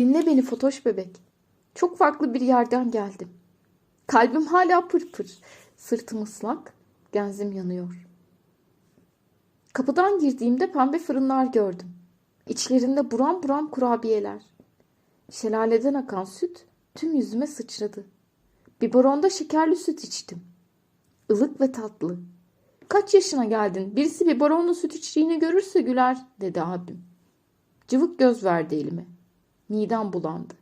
Dinle beni Fotoş bebek. Çok farklı bir yerden geldim. Kalbim hala pırpır. Sırtım ıslak, genzim yanıyor. Kapıdan girdiğimde pembe fırınlar gördüm. İçlerinde buram buram kurabiyeler. Şelaleden akan süt tüm yüzüme sıçradı. Biberonda şekerli süt içtim. Ilık ve tatlı. Kaç yaşına geldin? Birisi biberonla süt içtiğini görürse güler, dedi abim. Cıvık göz verdi elime. Midem bulandı.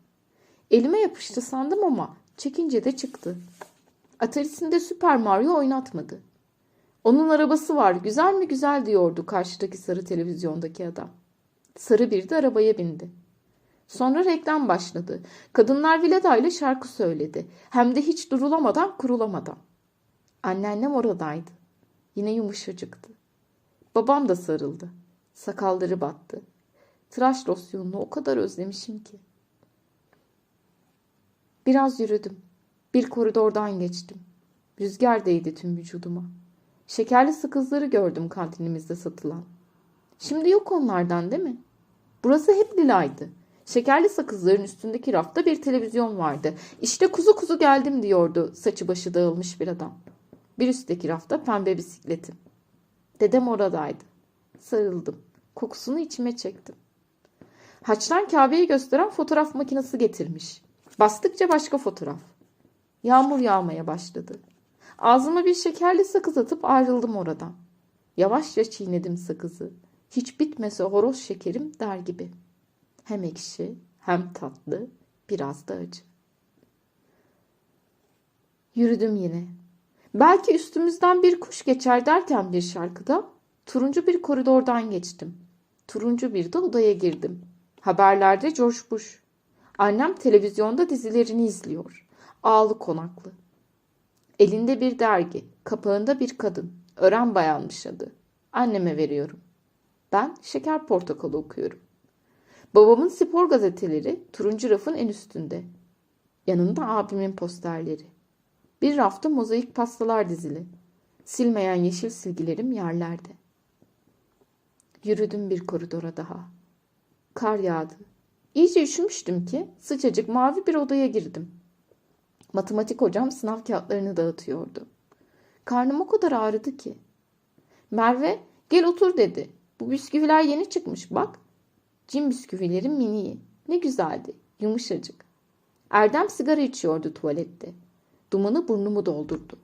Elime yapıştı sandım ama çekince de çıktı. Atölyesinde Süper Mario oynatmadı. Onun arabası var, güzel mi güzel diyordu karşıdaki sarı televizyondaki adam. Sarı bir de arabaya bindi. Sonra reklam başladı. Kadınlar Vileda ile şarkı söyledi. Hem de hiç durulamadan kurulamadan. Anneannem oradaydı. Yine yumuşacıktı. Babam da sarıldı. Sakalları battı. Tıraş losyonunu o kadar özlemişim ki. Biraz yürüdüm. Bir koridordan geçtim. Rüzgar değdi tüm vücuduma. Şekerli sakızları gördüm kantinimizde satılan. Şimdi yok onlardan değil mi? Burası hep lilaydı. Şekerli sakızların üstündeki rafta bir televizyon vardı. İşte kuzu kuzu geldim diyordu saçı başı dağılmış bir adam. Bir üstteki rafta pembe bisikletim. Dedem oradaydı. Sarıldım. Kokusunu içime çektim. Haçtan Kabe'yi gösteren fotoğraf makinesi getirmiş. Bastıkça başka fotoğraf. Yağmur yağmaya başladı. Ağzıma bir şekerli sakız atıp ayrıldım oradan. Yavaşça çiğnedim sakızı. Hiç bitmese horoz şekerim der gibi. Hem ekşi hem tatlı biraz da acı. Yürüdüm yine. Belki üstümüzden bir kuş geçer derken bir şarkıda turuncu bir koridordan geçtim. Turuncu bir de odaya girdim. Haberlerde George Bush. Annem televizyonda dizilerini izliyor. Ağlı konaklı. Elinde bir dergi, kapağında bir kadın. Ören bayanmış adı. Anneme veriyorum. Ben şeker portakalı okuyorum. Babamın spor gazeteleri turuncu rafın en üstünde. Yanında abimin posterleri. Bir rafta mozaik pastalar dizili. Silmeyen yeşil silgilerim yerlerde. Yürüdüm bir koridora daha. Kar yağdı. İyice üşümüştüm ki sıcacık mavi bir odaya girdim. Matematik hocam sınav kağıtlarını dağıtıyordu. Karnım o kadar ağrıdı ki. Merve gel otur dedi. Bu bisküviler yeni çıkmış bak. Cin bisküvilerin miniyi. Ne güzeldi. Yumuşacık. Erdem sigara içiyordu tuvalette. Dumanı burnumu doldurdu.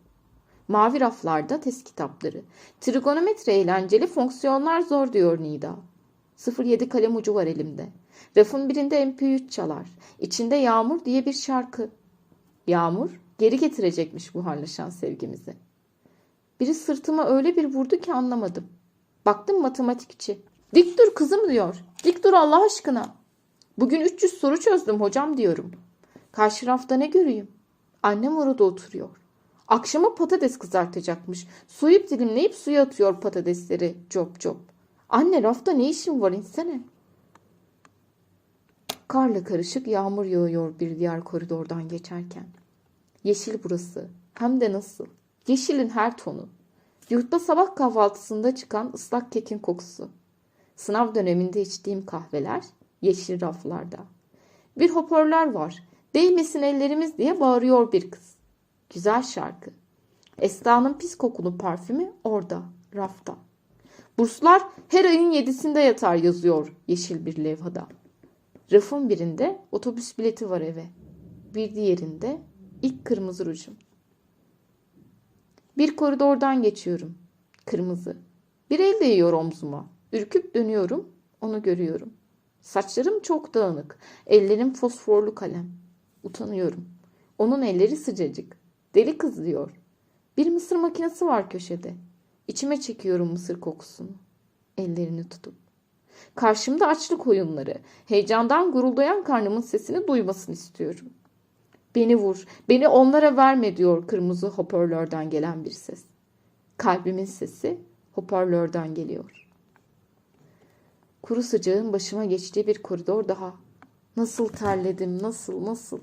Mavi raflarda test kitapları. Trigonometre eğlenceli, fonksiyonlar zor diyor Nida. 07 kalem ucu var elimde. Rafın birinde MP3 çalar. İçinde Yağmur diye bir şarkı. Yağmur geri getirecekmiş buharlaşan sevgimizi. Biri sırtıma öyle bir vurdu ki anlamadım. Baktım matematikçi. Dik dur kızım diyor. Dik dur Allah aşkına. Bugün 300 soru çözdüm hocam diyorum. Karşı rafta ne göreyim? Annem orada oturuyor. Akşama patates kızartacakmış. Soyup dilimleyip suya atıyor patatesleri cop cop. Anne rafta ne işin var insene. Karla karışık yağmur yağıyor bir diğer koridordan geçerken. Yeşil burası. Hem de nasıl. Yeşilin her tonu. Yurtta sabah kahvaltısında çıkan ıslak kekin kokusu. Sınav döneminde içtiğim kahveler yeşil raflarda. Bir hoparlör var. Değmesin ellerimiz diye bağırıyor bir kız. Güzel şarkı. Esra'nın pis kokulu parfümü orada, rafta. Burslar her ayın yedisinde yatar yazıyor yeşil bir levhada. Rafın birinde otobüs bileti var eve. Bir diğerinde ilk kırmızı rujum. Bir koridordan geçiyorum. Kırmızı. Bir el değiyor omzuma. Ürküp dönüyorum. Onu görüyorum. Saçlarım çok dağınık. Ellerim fosforlu kalem. Utanıyorum. Onun elleri sıcacık. Deli kız diyor. Bir mısır makinesi var köşede. İçime çekiyorum mısır kokusunu. Ellerini tutup. Karşımda açlık oyunları. Heyecandan guruldayan karnımın sesini duymasını istiyorum. Beni vur, beni onlara verme diyor kırmızı hoparlörden gelen bir ses. Kalbimin sesi hoparlörden geliyor. Kuru sıcağın başıma geçtiği bir koridor daha. Nasıl terledim, nasıl, nasıl.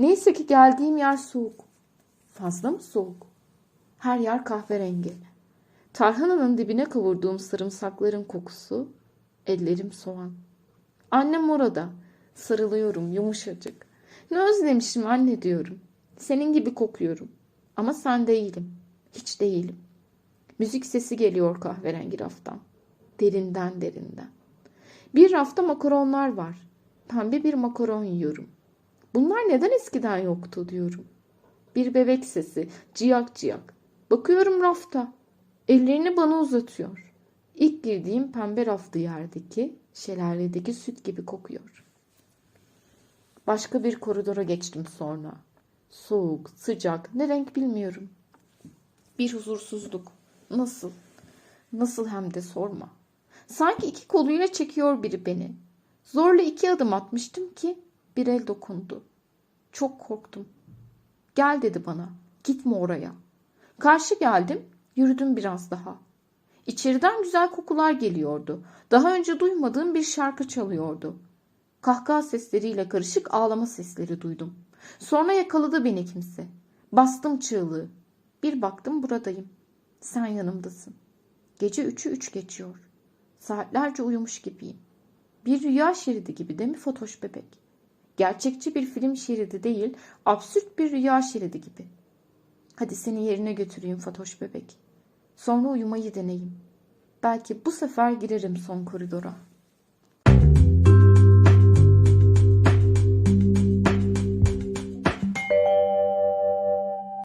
Neyse ki geldiğim yer soğuk. Fazla mı soğuk? Her yer kahverengi. Tarhananın dibine kavurduğum sarımsakların kokusu, ellerim soğan. Annem orada. Sarılıyorum yumuşacık. Ne özlemişim anne diyorum. Senin gibi kokuyorum. Ama sen değilim. Hiç değilim. Müzik sesi geliyor kahverengi raftan. Derinden derinden. Bir rafta makaronlar var. Pembe bir makaron yiyorum. Bunlar neden eskiden yoktu diyorum. Bir bebek sesi, ciyak ciyak. Bakıyorum rafta. Ellerini bana uzatıyor. İlk girdiğim pembe raflı yerdeki, şelaledeki süt gibi kokuyor. Başka bir koridora geçtim sonra. Soğuk, sıcak, ne renk bilmiyorum. Bir huzursuzluk. Nasıl? Nasıl hem de sorma. Sanki iki koluyla çekiyor biri beni. Zorla iki adım atmıştım ki bir el dokundu. Çok korktum. Gel dedi bana. Gitme oraya. Karşı geldim, yürüdüm biraz daha. İçeriden güzel kokular geliyordu. Daha önce duymadığım bir şarkı çalıyordu. Kahkaha sesleriyle karışık ağlama sesleri duydum. Sonra yakaladı beni kimse. Bastım çığlığı. Bir baktım buradayım. Sen yanımdasın. Gece üçü üç geçiyor. Saatlerce uyumuş gibiyim. Bir rüya şeridi gibi değil mi Fotoş bebek? Gerçekçi bir film şeridi değil, absürt bir rüya şeridi gibi. Hadi seni yerine götüreyim Fatoş bebek. Sonra uyumayı deneyim. Belki bu sefer girerim son koridora.''